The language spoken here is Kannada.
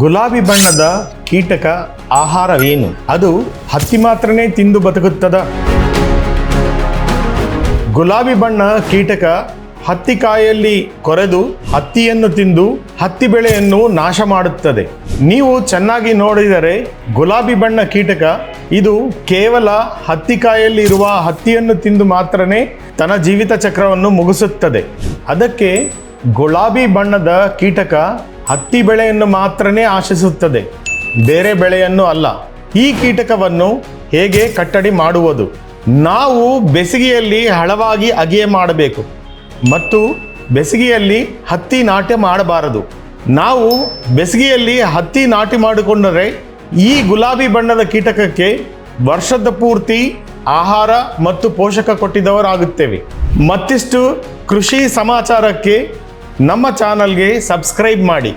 ಗುಲಾಬಿ ಬಣ್ಣದ ಕೀಟಕ ಆಹಾರವೇನು ಅದು ಹತ್ತಿ ಮಾತ್ರನೇ ತಿಂದು ಬದುಕುತ್ತದ? ಗುಲಾಬಿ ಬಣ್ಣ ಕೀಟಕ ಹತ್ತಿ ಕಾಯಲ್ಲಿ ಕೊರೆದು ಹತ್ತಿಯನ್ನು ತಿಂದು ಹತ್ತಿ ಬೆಳೆಯನ್ನು ನಾಶ ಮಾಡುತ್ತದೆ. ನೀವು ಚೆನ್ನಾಗಿ ನೋಡಿದರೆ ಗುಲಾಬಿ ಬಣ್ಣ ಕೀಟಕ ಇದು ಕೇವಲ ಹತ್ತಿ ಕಾಯಲ್ಲಿ ಇರುವ ಹತ್ತಿಯನ್ನು ತಿಂದು ಮಾತ್ರನೇ ತನ್ನ ಜೀವಿತ ಚಕ್ರವನ್ನು ಮುಗಿಸುತ್ತದೆ. ಅದಕ್ಕೆ ಗುಲಾಬಿ ಬಣ್ಣದ ಕೀಟಕ ಹತ್ತಿ ಬೆಳೆಯನ್ನು ಮಾತ್ರನೇ ಆಶಿಸುತ್ತದೆ. ಬೇರೆ ಬೆಳೆಯನ್ನು ಅಲ್ಲ. ಈ ಕೀಟಕವನ್ನು ಹೇಗೆ ಕಟ್ಟಡಿ ಮಾಡುವುದು? ನಾವು ಬೆಸಿಗೆಯಲ್ಲಿ ಹಳವಾಗಿ ಅಗೆಯ ಮಾಡಬೇಕು. ಮತ್ತು ಬೆಸಿಗೆಯಲ್ಲಿ ಹತ್ತಿ ನಾಟಿ ಮಾಡಬಾರದು. ನಾವು ಬೆಸಿಗೆಯಲ್ಲಿ ಹತ್ತಿ ನಾಟಿ ಮಾಡಿಕೊಂಡರೆ ಈ ಗುಲಾಬಿ ಬಣ್ಣದ ಕೀಟಕಕ್ಕೆ ವರ್ಷದ ಪೂರ್ತಿ ಆಹಾರ ಮತ್ತು ಪೋಷಕ ಕೊಟ್ಟಿದ್ದವರಾಗುತ್ತೇವೆ ಮತ್ತಿಷ್ಟು ಕೃಷಿ ಸಮಾಚಾರಕ್ಕೆ ನಮ್ಮ ಚಾನಲ್ಗೆ ಸಬ್ಸ್ಕ್ರೈಬ್ ಮಾಡಿ.